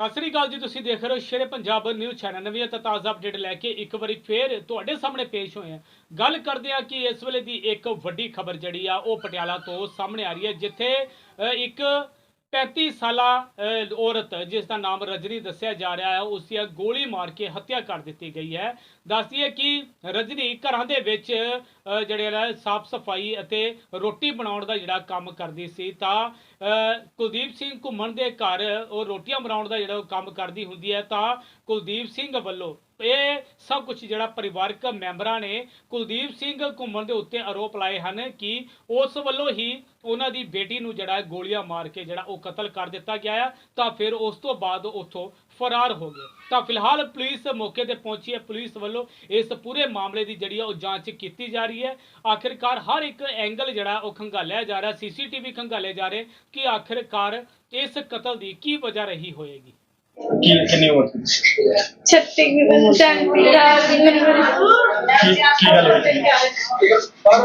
ਸਤਿ ਸ੍ਰੀ ਅਕਾਲ ਜੀ, ਤੁਸੀਂ ਦੇਖ ਰਹੇ ਹੋ ਸ਼ੇਰੇ ਪੰਜਾਬ ਨਿਊਜ਼ ਚੈਨਲ। ਨਵੀਂ ਅਤੇ ਤਾਜ਼ਾ ਅਪਡੇਟ ਲੈ ਕੇ ਇੱਕ ਵਾਰੀ ਫੇਰ ਤੁਹਾਡੇ ਸਾਹਮਣੇ ਪੇਸ਼ ਹੋਏ ਹਾਂ। ਗੱਲ ਕਰਦੇ ਹਾਂ ਕਿ ਇਸ ਵੇਲੇ ਦੀ ਇੱਕ ਵੱਡੀ ਖਬਰ ਜਿਹੜੀ ਆ, ਉਹ ਪਟਿਆਲਾ ਤੋਂ ਸਾਹਮਣੇ ਆ ਰਹੀ ਹੈ, ਜਿੱਥੇ ਇੱਕ 35 ਸਾਲਾ ਔਰਤ, ਜਿਸ ਦਾ ਨਾਮ ਰਜਨੀ ਦੱਸਿਆ ਜਾ ਰਿਹਾ ਹੈ, ਉਸ ਦੀ ਗੋਲੀ ਮਾਰ ਕੇ ਹੱਤਿਆ ਕਰ ਦਿੱਤੀ ਗਈ ਹੈ। ਦੱਸਦੀ ਹੈ ਕਿ ਰਜਨੀ ਘਰਾਂ ਦੇ ਵਿੱਚ ਜਿਹੜੇ ਨਾ ਸਾਫ਼ ਸਫ਼ਾਈ ਅਤੇ ਰੋਟੀ ਬਣਾਉਣ ਦਾ ਜਿਹੜਾ ਕੰਮ ਕਰਦੀ ਸੀ, ਤਾਂ ਕੁਲਦੀਪ ਸਿੰਘ ਘੁੰਮਣ ਦੇ ਘਰ, ਉਹ ਰੋਟੀਆਂ ਬਣਾਉਣ ਦਾ ਜਿਹੜਾ ਉਹ ਕੰਮ ਕਰਦੀ ਹੁੰਦੀ ਹੈ, ਤਾਂ ਕੁਲਦੀਪ ਸਿੰਘ ਵੱਲੋਂ ਇਹ ਸਭ ਕੁਝ ਜਿਹੜਾ ਪਰਿਵਾਰਕ ਮੈਂਬਰਾਂ ਨੇ ਕੁਲਦੀਪ ਸਿੰਘ ਘੁੰਮਣ ਦੇ ਉੱਤੇ ਆਰੋਪ ਲਾਏ ਹਨ ਕਿ ਉਸ ਵੱਲੋਂ ਹੀ ਉਹਨਾਂ ਦੀ ਬੇਟੀ ਨੂੰ ਜਿਹੜਾ ਗੋਲੀਆਂ ਮਾਰ ਕੇ ਜਿਹੜਾ ਉਹ ਕਤਲ ਕਰ ਦਿੱਤਾ ਗਿਆ ਹੈ ਤਾਂ ਫਿਰ ਉਸ ਤੋਂ ਬਾਅਦ ਉੱਥੋਂ ਫਰਾਰ ਹੋ ਗਏ। ਤਾਂ ਫਿਲਹਾਲ ਪੁਲਿਸ ਮੌਕੇ ਤੇ ਪਹੁੰਚੀ ਹੈ। ਪੁਲਿਸ ਵੱਲੋਂ ਇਸ ਪੂਰੇ ਮਾਮਲੇ ਦੀ ਜਿਹੜੀ ਹੈ ਉਹ ਜਾਂਚ ਕੀਤੀ ਜਾ ਰਹੀ ਹੈ। ਆਖਿਰਕਾਰ ਹਰ ਇੱਕ ਐਂਗਲ ਜਿਹੜਾ ਉਹ ਖੰਗਾਲਿਆ ਜਾ ਰਿਹਾ, ਸੀਸੀਟੀਵੀ ਖੰਗਾਲੇ ਜਾ ਰਹੇ ਕਿ ਆਖਿਰਕਾਰ ਇਸ ਕਤਲ ਦੀ ਕੀ ਵਜ੍ਹਾ ਰਹੀ ਹੋਏਗੀ। ਕੀ ਕਿੰਨੀ ਉਮਰ ਸੀ? ਛੱਤੀ ਸੈਂਤੀ ਸਾਲ ਦੀ ਮੈਨੂੰ ਕੀ ਕੀ ਗੱਲ ਹੋਈ ਸੀ?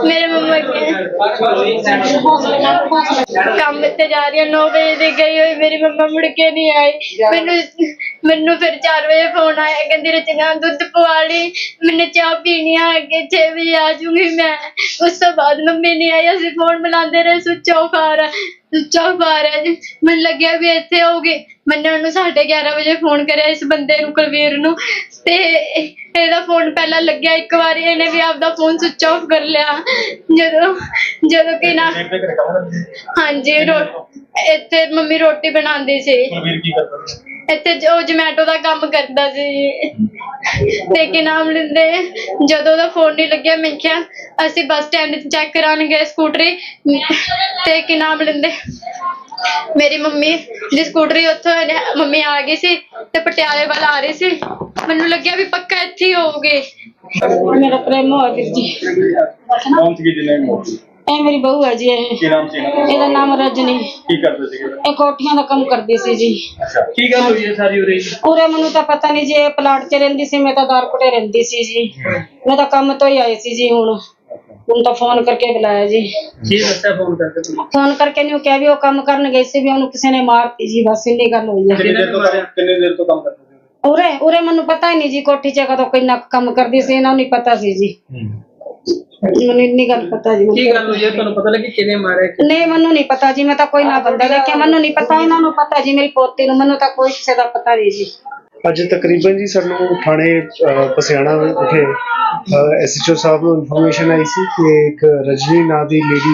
ਮੇਰੇ ਮੰਮਾ ਕੇ ਕੰਮ ਤੇ ਜਾ ਰਹੀ 9 ਵਜੇ ਦੀ ਗਈ ਹੋਈ ਮੇਰੀ ਮੰਮਾ ਮੁੜ ਕੇ ਨਹੀਂ ਆਈ। ਮੈਨੂੰ ਮੈਨੂੰ ਫਿਰ 4 ਵਜੇ ਫੋਨ ਆਇਆ, ਕਹਿੰਦੀ ਰਚਨਾ ਦੁੱਧ ਪਵਾ ਲਈ, ਮੈਨੇ ਚਾਹ ਪੀਣੀ ਆ, ਅੱਗੇ 6 ਵਜੇ ਆ ਜਾਊਂਗੀ ਮੈਂ। ਉਸ ਤੋਂ ਬਾਅਦ ਮੰਮੀ ਨਹੀਂ ਆਈ, ਅਸੀਂ ਫੋਨ ਮਿਲਾਉਂਦੇ ਰਹੇ, ਸੁੱਚ ਆਫ ਆ ਰਿਹਾ ਸੁੱਚ ਆਫ ਆ ਰਿਹਾ ਜੀ। ਮੈਨੂੰ ਲੱਗਿਆ ਵੀ ਇੱਥੇ ਹੋਊਗੀ। ਮੈਨੇ ਉਹਨੂੰ 11:30 ਵਜੇ ਫੋਨ ਕਰਿਆ ਇਸ ਬੰਦੇ ਨੂੰ, ਕੁਲਵੀਰ ਨੂੰ। ਤੇ ਇਹਦਾ ਫੋਨ ਪਹਿਲਾਂ ਲੱਗਿਆ ਇੱਕ ਵਾਰੀ ਇਹਨੇ ਵੀ ਆਪਦਾ ਫੋਨ ਸੁੱਚ ਆਫ ਕਰ ਲਿਆ। ਜਦੋਂ ਜਦੋਂ ਕਿ ਨਾ। ਹਾਂਜੀ ਰੋ- ਇੱਥੇ ਮੰਮੀ ਰੋਟੀ ਬਣਾਉਂਦੀ ਸੀ। ਕੁਲਵੀਰ ਕੀ ਕਰਦਾ ਸੀ? ਇੱਥੇ ਜੋ ਜਮੈਟੋ ਦਾ ਕੰਮ ਕਰਦਾ ਸੀ। ਤੇ ਕੀ ਨਾਮ ਲੈਂਦੇ ਜਦੋਂ ਦਾ ਫੋਨ ਨਹੀਂ ਲੱਗਿਆ ਮੈਂ ਕਿਹਾ ਅਸੀਂ ਬੱਸ ਸਟੈਂਡ ਚੈੱਕ ਕਰਾਉਣ ਗਏ ਸਕੂਟਰੀ। ਤੇ ਕੀ ਨਾਮ ਲੈਂਦੇ ਮੇਰੀ ਮੰਮੀ ਦੀ ਸਕੂਟਰੀ ਉੱਥੋਂ ਇਹਨੇ- ਮੰਮੀ ਆ ਗਈ ਸੀ ਤੇ ਪਟਿਆਲੇ ਵੱਲ ਆ ਰਹੀ ਸੀ। ਮੈਨੂੰ ਲੱਗਿਆ ਵੀ ਪੱਕਾ ਇੱਥੇ ਹੀ ਹੋਊਗੇ ਮੇਰਾ ਪ੍ਰੇਮ ਹੋ ਵੀਰ ਜੀ। ਕੌਣ ਸੀ ਜਿਹਨੇ ਮੌਤ? ਇਹ ਮੇਰੀ ਬਹੂ ਹੈ ਜੀ ਇਹ। ਕੀ ਨਾਮ ਸੀ ਇਹਨਾਂ ਦਾ? ਇਹਦਾ ਨਾਮ ਰਜਨੀ। ਕੀ ਕਰਦੇ ਸੀਗੇ? ਇਹ ਕੋਠੀਆਂ ਦਾ ਕੰਮ ਕਰਦੀ ਸੀ ਜੀ। ਅੱਛਾ। ਕੀ ਗੱਲ ਹੋਈ ਹੈ ਸਾਰੀ ਉਰੇ? ਉਰੇ ਮੈਨੂੰ ਤਾਂ ਪਤਾ ਨਹੀਂ ਜੀ ਇਹ ਪਲਾਟ 'ਚ ਰਹਿੰਦੀ ਸੀ ਮੈਂ ਤਾਂ ਦਾਰਕੋਟੇ ਰਹਿੰਦੀ ਸੀ ਜੀ। ਮੈਂ ਤਾਂ ਕੰਮ ਤੋਂ ਹੀ ਆਈ ਸੀ ਜੀ ਹੁਣ। ਹੁਣ ਤਾਂ ਫੋਨ ਕਰਕੇ ਬੁਲਾਇਆ ਜੀ। ਕੀ ਦੱਸਿਆ ਫੋਨ ਕਰਕੇ ਤੁਹਾਨੂੰ ਫੋਨ ਕਰਕੇ ਨੂੰ ਕਿਹਾ ਵੀ ਉਹ ਕੰਮ ਕਰਨ ਗਈ ਸੀ ਵੀ ਉਹਨੂੰ ਕਿਸੇ ਨੇ ਮਾਰਤੀ ਜੀ ਬਸ ਇੰਨੀ ਗੱਲ ਹੋਈ ਹੈ। ਕਿੰਨੀ ਦੇਰ ਤੋਂ ਕੰਮ- ਕਿੰਨੀ ਦੇਰ ਤੋਂ ਕੰਮ ਕਰਦੇ? ਉਰੇ ਉਰੇ ਮੈਨੂੰ ਪਤਾ ਹੀ ਨਹੀਂ ਜੀ ਕੋਠੀ 'ਚ ਕਦੋਂ ਕਿੰਨਾ ਕੁ ਕੰਮ ਕਰਦੀ ਸੀ ਇਹਨਾਂ ਨੂੰ ਨਹੀਂ ਪਤਾ ਸੀ ਜੀ। ਮੈਨੂੰ ਇੰਨੀ ਗੱਲ ਪਤਾ ਜੀ। ਕੀ ਗੱਲ ਹੋਈ ਹੈ? ਤੁਹਾਨੂੰ ਪਤਾ ਲੱਗੀ ਕਿਹਨੇ ਮਾਰਿਆ ਨਹੀਂ ਮੈਨੂੰ ਨਹੀਂ ਪਤਾ ਜੀ ਮੈਂ ਤਾਂ ਕੋਈ ਨਾ ਬੰਦਾ ਦੇਖਿਆ ਮੈਨੂੰ ਨਹੀਂ ਪਤਾ ਇਹਨਾਂ ਨੂੰ ਪਤਾ ਜੀ ਮੇਰੀ ਪੋਤੀ ਨੂੰ ਮੈਨੂੰ ਤਾਂ ਕੋਈ ਕਿਸੇ ਦਾ ਪਤਾ ਨਹੀਂ ਜੀ। ਅੱਜ ਤਕਰੀਬਨ ਜੀ ਸਾਨੂੰ ਥਾਣੇ ਅਹ, ਪਸਿਆਣਾ ਵਿਖੇ ਐਸਐਚਓ ਸਾਹਿਬ ਨੂੰ ਇਨਫੋਰਮੇਸ਼ਨ ਆਈ ਸੀ ਕਿ ਇੱਕ ਰਜਨੀ ਨਾਂ ਦੀ ਲੇਡੀ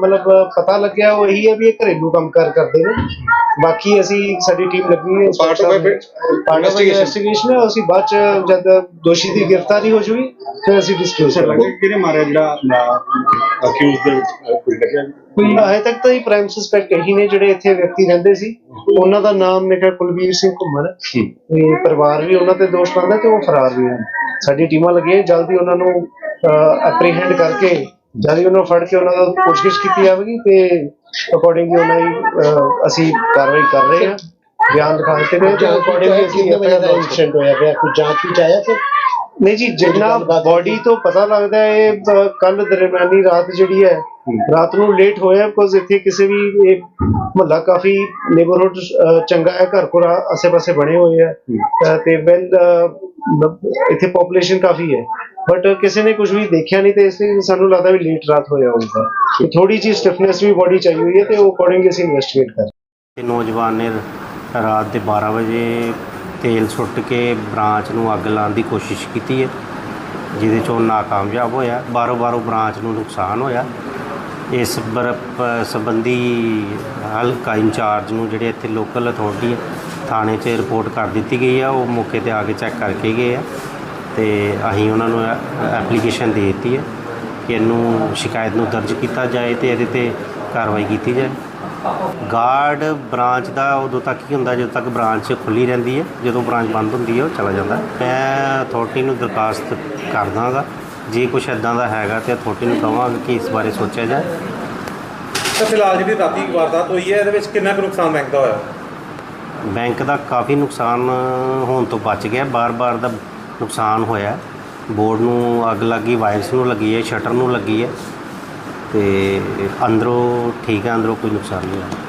ਮਤਲਬ ਪਤਾ ਲੱਗਿਆ ਉਹ ਇਹੀ ਹੈ ਵੀ ਇਹ ਘਰੇਲੂ ਕੰਮ ਕਾਰ ਕਰਦੇ ਨੇ। ਬਾਕੀ ਅਸੀਂ ਸਾਡੀ ਟੀਮ ਲੱਗੀ ਹੈ ਪਾਰਟ ਆਫ ਇਨਵੈਸਟੀਗੇਸ਼ਨ ਹੈ ਅਸੀਂ ਬਾਅਦ ਚ ਜਦ ਦੋਸ਼ੀ ਦੀ ਗ੍ਰਿਫਤਾਰੀ ਹੋ ਜੂਗੀ ਫਿਰ ਅਸੀਂ ਡਿਸਕਲੋਜ਼ ਕਰਾਂਗੇ। ਕਿਹਨੇ ਮਾਰਿਆ ਜਿਹੜਾ ਅਕਿਊਜ਼ ਦੇ ਕੋਈ ਲੱਗਿਆ? ਜੀ? ਹਜੇ ਤੱਕ ਤਾਂ ਹੀ ਪ੍ਰਾਈਮ ਸਸਪੈਕਟ ਇਹੀ ਨੇ ਜਿਹੜੇ ਇੱਥੇ ਵਿਅਕਤੀ ਰਹਿੰਦੇ ਸੀ। ਉਹਨਾਂ ਦਾ ਨਾਮ ਮੇਰਾ ਕੁਲਵੀਰ ਸਿੰਘ ਘੁੰਮਣ ਹੈ। ਤੇ ਪਰਿਵਾਰ ਵੀ ਉਹਨਾਂ ਤੇ ਦੋਸ਼ ਲਾਉਂਦਾ ਤੇ ਉਹ ਫਰਾਰ ਵੀ ਹਨ ਸਾਡੀ ਟੀਮਾਂ ਲੱਗੀਆਂ ਜਲਦੀ ਉਹਨਾਂ ਨੂੰ ਅਪਰੀਹੈਂਡ ਕਰਕੇ ਜਲਦੀ ਉਹਨਾਂ ਨੂੰ ਫੜ ਕੇ ਉਹਨਾਂ ਦਾ ਪੁੱਛਗਿੱਛ ਕੀਤੀ ਜਾਵੇਗੀ ਤੇ ਅਕੋਰਡਿੰਗਲੀ ਉਹਨਾਂ ਦੀ ਅਸੀਂ ਕਾਰਵਾਈ ਕਰ ਰਹੇ ਹਾਂ ਬਿਆਨ ਲਿਖਾ ਦਿੱਤੇ ਨੇ। ਤੇ ਅਕੋਰਡਿੰਗਲੀ ਅਸੀਂ FIR ਇਨਸੀਡੈਂਟ ਹੋਇਆ ਪਿਆ ਕੋਈ ਜਾਂਚ ਵਿੱਚ ਆਇਆ ਸਰ ਨਹੀਂ ਜੀ ਜਿੰਨਾ ਬਾਡੀ ਤੋਂ ਪਤਾ ਲੱਗਦਾ ਹੈ ਇਹ ਕੱਲ ਦਰਮਿਆਨੀ ਰਾਤ ਜਿਹੜੀ ਹੈ ਰਾਤ ਨੂੰ ਲੇਟ ਹੋਇਆ ਬਿਕੋਜ਼ ਇੱਥੇ ਕਿਸੇ ਵੀ ਇਹ ਮਹੱਲਾ ਕਾਫੀ ਨੇਬਰਹੁੱਡ ਚੰਗਾ ਹੈ ਘਰ ਕੋਲ ਆਸੇ-ਪਾਸੇ ਬਣੇ ਹੋਏ ਆ। ਤੇ ਵੈਲ ਇੱਥੇ ਪੋਪੂਲੇਸ਼ਨ ਕਾਫੀ ਹੈ। ਬਟ ਕਿਸੇ ਨੇ ਕੁਝ ਵੀ ਦੇਖਿਆ ਨਹੀਂ ਤੇ ਇਸ ਲਈ ਸਾਨੂੰ ਲੱਗਦਾ ਵੀ ਲੇਟ ਰਾਤ ਹੋਇਆ ਹੋਊਗਾ। ਤੇ ਥੋੜੀ ਜਿਹੀ ਸਟਿਫਨੈਸ ਵੀ ਬਾਡੀ ਚਾਹੀ ਹੋਈ ਹੈ ਤੇ ਉਹ ਅਕੋਰਡਿੰਗਲੀ ਅਸੀਂ ਇਨਵੈਸਟੀਗੇਟ ਕਰ। ਤੇ ਨੌਜਵਾਨ ਨੇ ਰਾਤ ਦੇ 12 ਵਜੇ ਤੇਲ ਸੁੱਟ ਕੇ ਬ੍ਰਾਂਚ ਨੂੰ ਅੱਗ ਲਾਉਣ ਦੀ ਕੋਸ਼ਿਸ਼ ਕੀਤੀ ਹੈ ਜਿਹਦੇ 'ਚ ਉਹ ਨਾਕਾਮਯਾਬ ਹੋਇਆ। ਬਾਰੋ ਬਾਰੋ ਬ੍ਰਾਂਚ ਨੂੰ ਨੁਕਸਾਨ ਹੋਇਆ। ਇਸ ਬਰਪ, ਸੰਬੰਧੀ ਹਲਕਾ ਇੰਚਾਰਜ ਨੂੰ ਜਿਹੜੇ ਇੱਥੇ ਲੋਕਲ ਅਥਾਰਟੀ ਥਾਣੇ 'ਚ ਰਿਪੋਰਟ ਕਰ ਦਿੱਤੀ ਗਈ ਆ, ਉਹ ਮੌਕੇ ਤੇ ਆ ਕੇ ਚੈੱਕ ਕਰਕੇ ਗਏ ਆ ਤੇ ਅਸੀਂ ਉਹਨਾਂ ਨੂੰ ਐਪਲੀਕੇਸ਼ਨ ਦੇ ਦਿੱਤੀ ਹੈ ਕਿ ਇਹਨੂੰ ਸ਼ਿਕਾਇਤ ਨੂੰ ਦਰਜ ਕੀਤਾ ਜਾਏ ਤੇ ਇਹਦੇ ਤੇ ਕਾਰਵਾਈ ਕੀਤੀ ਜਾਏ। ਗਾਰਡ ਬ੍ਰਾਂਚ ਦਾ ਉਦੋਂ ਤੱਕ ਹੀ ਹੁੰਦਾ, ਜਦੋਂ ਤੱਕ ਬ੍ਰਾਂਚ ਖੁੱਲੀ ਰਹਿੰਦੀ ਹੈ ਜਦੋਂ ਬ੍ਰਾਂਚ ਬੰਦ ਹੁੰਦੀ ਹੈ ਉਹ ਚਲਾ ਜਾਂਦਾ। ਮੈਂ ਅਥਾਰਟੀ ਨੂੰ ਦਰਖਾਸਤ ਕਰ ਦਾਂਗਾ ਜੇ ਕੁਝ ਇਦਾਂ ਦਾ ਹੈਗਾ ਤੇ ਅਥਾਰਟੀ ਨੂੰ ਕਹਾਂਗਾ ਕਿ ਇਸ ਬਾਰੇ ਸੋਚਿਆ ਜਾਏ। ਤਾਂ ਫਿਲਹਾਲ ਜਿਹੜੀ ਰਾਤੀ ਵਾਰਦਾਤ ਹੋਈ ਹੈ ਇਹਦੇ ਵਿੱਚ ਕਿੰਨਾ ਕੁ ਨੁਕਸਾਨ ਬੈਂਕ ਦਾ ਹੋਇਆ? ਬੈਂਕ ਦਾ ਕਾਫੀ ਨੁਕਸਾਨ ਹੋਣ ਤੋਂ ਬਚ ਗਿਆ। ਬਾਰ-ਬਾਰ ਦਾ ਨੁਕਸਾਨ ਹੋਇਆ। ਬੋਰਡ ਨੂੰ ਅੱਗ ਲੱਗੀ ਵਾਇਰਸ ਨੂੰ ਲੱਗੀ ਹੈ ਸ਼ਟਰ ਨੂੰ ਲੱਗੀ ਹੈ ਤੇ ਅੰਦਰੋਂ ਠੀਕ ਹੈ ਅੰਦਰੋਂ ਕੋਈ ਨੁਕਸਾਨ ਨਹੀਂ ਹੋਇਆ।